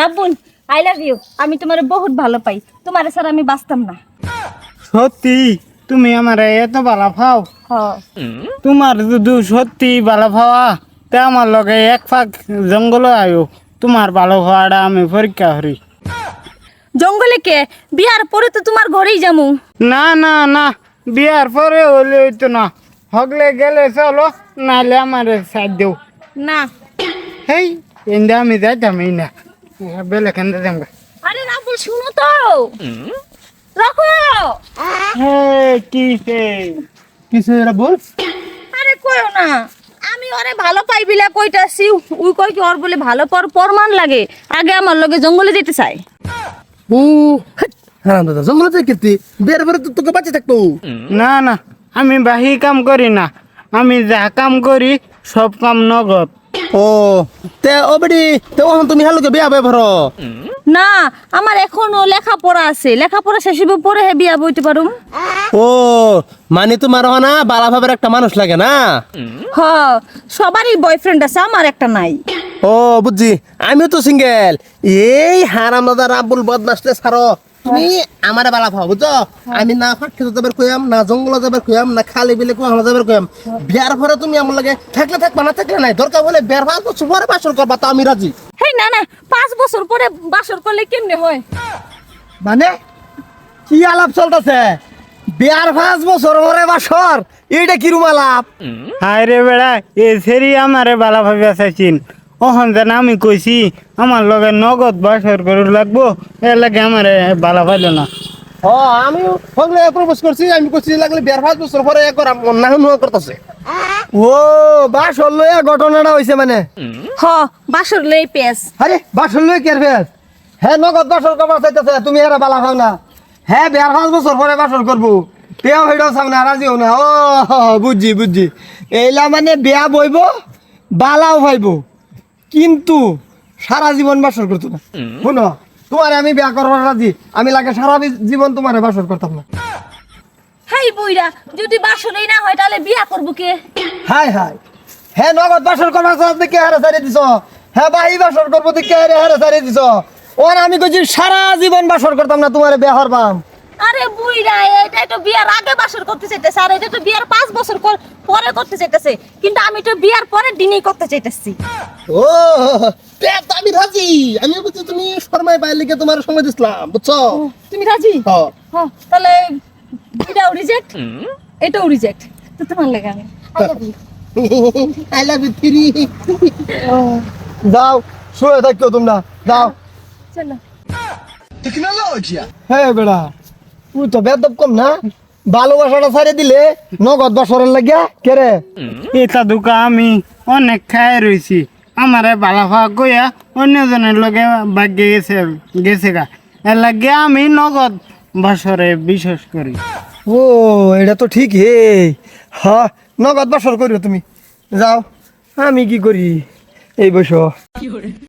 রাব্বুন I love you আমি তোমার বহুত ভালো পাই। তোমার স্যার আমি বাঁচতাম না। সত্যি? তুমি আমার এত ভালো পাও? তোমার যদি সত্যি ভালো পাওয়া তে আমার লগে এক ফাঁক জঙ্গল আয়ো। তোমার ভালো পাওয়াটা আমি পরীক্ষা করি। জঙ্গলে কে? বিয়ার পরে তো তোমার ঘরেই যামু না না না। বিয়ার পরে হলে হইতো না। হগলে গেলে চলো নাহলে আমার সাথ দেও। না। হেই এন্দে আমি যাইতামই না। বেলে কেন যাম আরে রাব্বুল শুনো তো। রাখো। হে কিসে কিসে এরা আরে কইও না আমি ওরে ভালো পাই বিলা কইতাছি। উই কই কি ওর বলে ভালো পর লাগে। আগে আমার লগে জঙ্গলে যেতে চাই ও হ্যাঁ দাদা জঙ্গলে যাই কেতি বের বের তো তোকে বাঁচে থাকতো। না না আমি বাহি কাম করি না। আমি যা কাম করি সব কাম নগদ। ও তে ও তে তুমি হালুকে বিয়া বে ভর না আমার এখনও লেখাপড়া আছে। লেখাপড়া শেষ পরে হে বিয়া বইতে পারুম। ও মানে তোমার না বালা ভাবের একটা মানুষ লাগে না? হ সবারই বয়ফ্রেন্ড আছে আমার একটা নাই। ও বুঝছি। আমিও তো সিঙ্গেল এই হারাম দাদা রাবুল বদমাসলে ছাড়ো। তুমি আমারে বালা ভাও বুঝছ? আমি না ফাট খেতে যাবার কইয়াম না জঙ্গল যাবার কইয়াম না খালি বিলে কোহালা যাবার কইয়াম। বিয়ার পরে তুমি আমার লাগে থাকলে থাকবা না থাকলে নাই। দরকার বলে বিয়ার পাঁচ বছর পরে বাসর করবা তো আমি রাজি। হেই না না পাঁচ বছর পরে বাসর করলে কেমনে হয়? মানে কি আলাপ চলতেছে? বিয়ার পাঁচ বছর পরে বাসর এইটা কিরম আলাপ? হায় রে বেড়া এ সেরি আমারে বালা ভাবে চাইছিন। ওখান যেন আমি কইছি আমার লগে নগদ বাসর করে লাগবো এ লাগে আমারে বালা পাইল না। ও আমি হগলে প্রপোজ করছি আমি কইছি লাগলে বিয়ার পাঁচ বছর পরে একবার না হুন করতেছে। ও বাসর লইয়া ঘটনাটা হইছে মানে। হ বাসর লই পেস আরে বাসর লই কের ফেস হ্যাঁ নগদ বাসর করবার চাইতেছে তুমি এরা বালা খাও না। হ্যাঁ বিয়ার পাঁচ বছর পরে বাসর করব। তেও হেডাও সামনে রাজি হও না। ও বুঝছি বুঝছি। এইলা মানে বিয়া বইব বালাও ভাইব কিন্তু সারা জীবন বাসর করতো না। শুনো তোমার আমি বিয়া করবার রাজি আমি লাগে সারা জীবন তোমার বাসর করতাম না। হেই বইরা যদি বাসরই না হয় তাহলে বিয়া করব কে? High high. হ্যাঁ নগদ বাসর করবার চাইতে কে হারে সারিয়ে দিছ? হ্যাঁ বাহি বাসর করব তুই কে হারে হারে সারিয়ে দিছ? ওর আমি কইছি সারা জীবন বাসর করতাম না তোমার বিয়া হরবাম আরে বুইরা এটা তো বিয়ার আগে বাসর করতে চাইতেছে আর এটা তো বিয়ার পাঁচ বছর পরে করতে চাইতেছে। কিন্তু আমি তো বিয়ার পরে দিনই করতে চাইতেছি। ও তো আমি রাজি। আমি বুঝছি তুমি শর্মায় বাইরে লিখে তোমার সময় দিছিলাম বুঝছ? তুমি রাজি? হ্যাঁ। হ্যাঁ তাহলে এটাও রিজেক্ট এটাও রিজেক্ট তো তোমার লাগে আমি। I love you. I love you three যাও শুয়ে থাকো তোমরা। যাও। চলো। হ্যাঁ বেড়া। তুই তো বেদব কম না ভালোবাসাটা ছাড়ে দিলে নগদ বছরের লাগিয়া কে রে? এটা দুকা আমি অনেক খাই রইছি। আমারে বালা খাওয়া কইয়া অন্যজনের লগে ভাগ্যে গেছে গেছে গা। এর লাগে আমি নগদ বাসরে বিশ্বাস করি। ও এটা তো ঠিক হে। হ্যাঁ নগদ বছর করিও তুমি। যাও আমি কি করি? এই বসো।